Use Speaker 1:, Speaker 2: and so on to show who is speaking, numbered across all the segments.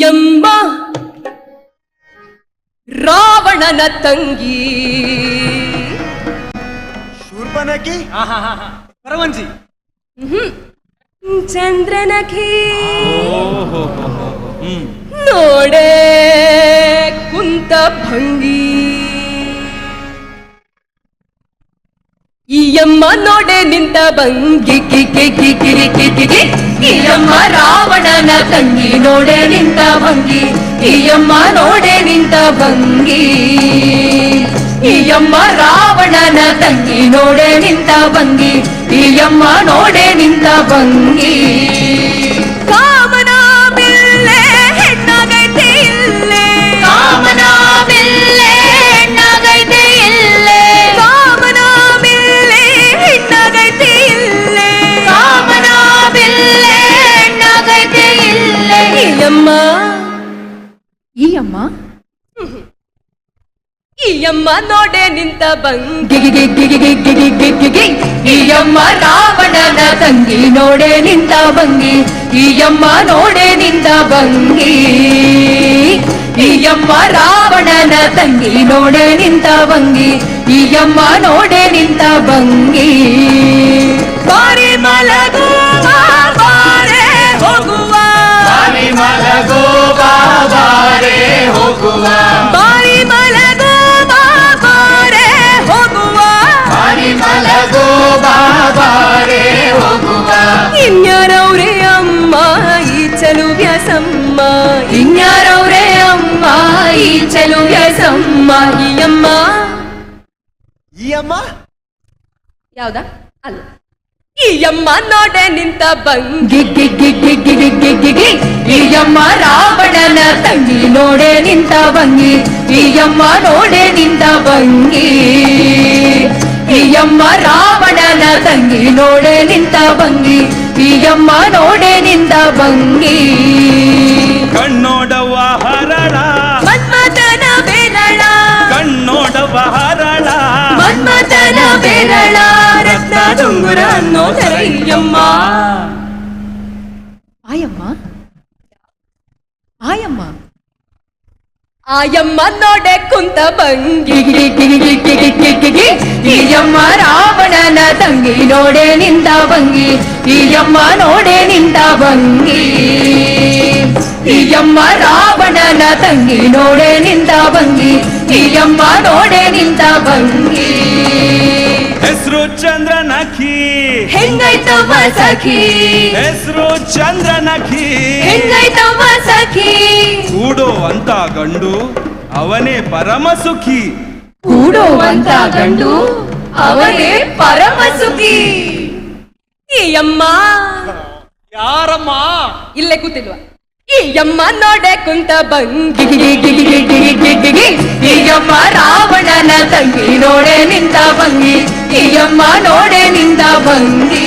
Speaker 1: ಎಂಬ ರಾವಣನ ತಂಗಿ.
Speaker 2: ಶೂರ್ಪನಖಿ
Speaker 3: ಆಹಾಹಾಹಾ. ಪರವಂಜಿ
Speaker 1: ಚಂದ್ರನಖಿ.
Speaker 3: ಹ್ಮ್.
Speaker 1: ನೋಡೆ ಕುಂತ ಭಂಗಿ. ನೋಡೆ ನಿಂತ ಬಂಗಿ ಕಿ ಕಿ ಕಿ ಕಿರಿ ಕಿ ಈಯಮ್ಮ ರಾವಣನ ತಂಗಿ ನೋಡೆ ನಿಂತ ಬಂಗಿ ಈಯಮ್ಮ ನೋಡೆ ನಿಂತ ಬಂಗಿ ಈಯಮ್ಮ ರಾವಣನ ತಂಗಿ ನೋಡೆ ನಿಂತ ಬಂಗಿ ಈಯಮ್ಮ ನೋಡೆ ನಿಂತ ಭಂಗಿ. ಅಮ್ಮ.
Speaker 4: ಈ ಅಮ್ಮ?
Speaker 1: ಈ ಅಮ್ಮ ನೋಡೆ ನಿಂತ ಬಂಗಿ. ಈ ಅಮ್ಮ ರಾವಣನ ತಂಗಿ ನೋಡೆ ನಿಂತ ಬಂಗಿ. ಈ ಅಮ್ಮ ನೋಡೆ ನಿಂತ ಬಂಗಿ. ಈ ಅಮ್ಮ ರಾವಣನ ತಂಗಿ ನೋಡೆ ನಿಂತ ಬಂಗಿ. ಈ ಅಮ್ಮ ನೋಡೆ ನಿಂತ ಬಂಗಿ. ಅಮ್ಮ. ಇನ್ಯಾರವ್ರೇ ಅಮ್ಮ? ಈ ಚಲುವ ಸಮ್ಮ. ಈ ಅಮ್ಮ.
Speaker 2: ಈ ಅಮ್ಮ?
Speaker 1: ಯಾವ್ದ? ಅಲ್ಲ. ಈ ಅಮ್ಮ ನೋಡೆ ನಿಂತ ಬಂಗಿ. ಈ ಅಮ್ಮ ರಾವಣನ ತಂಗಿ ನೋಡೆ ನಿಂತ ಬಂಗಿ. ಈ ಅಮ್ಮ ನೋಡೆ ನಿಂತ ಬಂಗಿ. ಈ ಅಮ್ಮ ರಾ ತಂಗಿ ನೋಡೆ ನಿಂತ ಬಂಗಿ ಈ ಅಮ್ಮ ನೋಡೆ ನಿಂತ ಬಂಗಿ
Speaker 5: ಕಣ್ಣೋಡವ ಹರಳ.
Speaker 1: ಮನ್ಮತನ ಬೆರಳ.
Speaker 5: ಕಣ್ಣೋಡವ ಹರಳ.
Speaker 1: ಮನ್ಮತನ ಬೆರಳ. ರತ್ನ ದುಂಗುರ ಅನ್ನೋ
Speaker 4: ಆಯಮ್ಮ. ಆಯಮ್ಮ.
Speaker 1: ಆಯಮ್ಮ ನೋಡೆ ಕುಂತ ಬಂಗಿ ಈಯಮ್ಮ ತಂಗಿ ನೋಡೆ ನಿಂದ ಬಂಗಿ ಈಯಮ್ಮ ನೋಡೆ ನಿಂದ ಬಂಗಿ ಈಯಮ್ಮ ರಾವಣನ ತಂಗಿ ನೋಡೆ ನಿಂದ ಭಂಗಿ ಈಯಮ್ಮ ನೋಡೆ ನಿಂದ ಭಂಗಿ.
Speaker 5: ಹೆಸರು ಚಂದ್ರನಖಿ
Speaker 1: ಹೆಂಗೈತವ್ವ ಸಖಿ?
Speaker 5: ಹೆಸರು ಚಂದ್ರನಖಿ
Speaker 1: ಹೆಂಗೈತವ್ವ ಸಖಿ?
Speaker 5: ಕೂಡೋ ಅಂತ ಗಂಡು ಅವನೇ ಪರಮ ಸುಖಿ.
Speaker 1: ಕೂಡುವಂತ ಗಂಡು ಅವನೇ ಪರಮ ಸುಖಿ ಈ ಅಮ್ಮ
Speaker 3: ಯಾರಮ್ಮ
Speaker 1: ಇಲ್ಲೇ ಕೂತಿಲ್ವಾ ಈ ಅಮ್ಮ ನೋಡೆ ಕುಂತ ಬಂಗಿ ಈ ಅಮ್ಮ ರಾವಣನ ತಂಗಿ ನೋಡೆ ನಿಂತ ಬಂಗಿ ಈ ಅಮ್ಮ ನೋಡೆ ನಿಂತ ಬಂಗಿ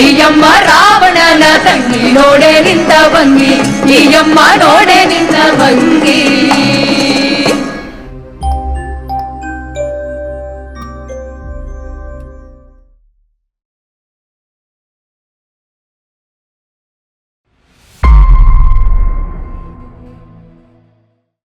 Speaker 1: ಈ ಅಮ್ಮ ರಾವಣನ ತಂಗಿ ನೋಡೆ ನಿಂತ ಬಂಗಿ ಈ ಅಮ್ಮ ನೋಡೆ ನಿಂತ ಬಂಗಿ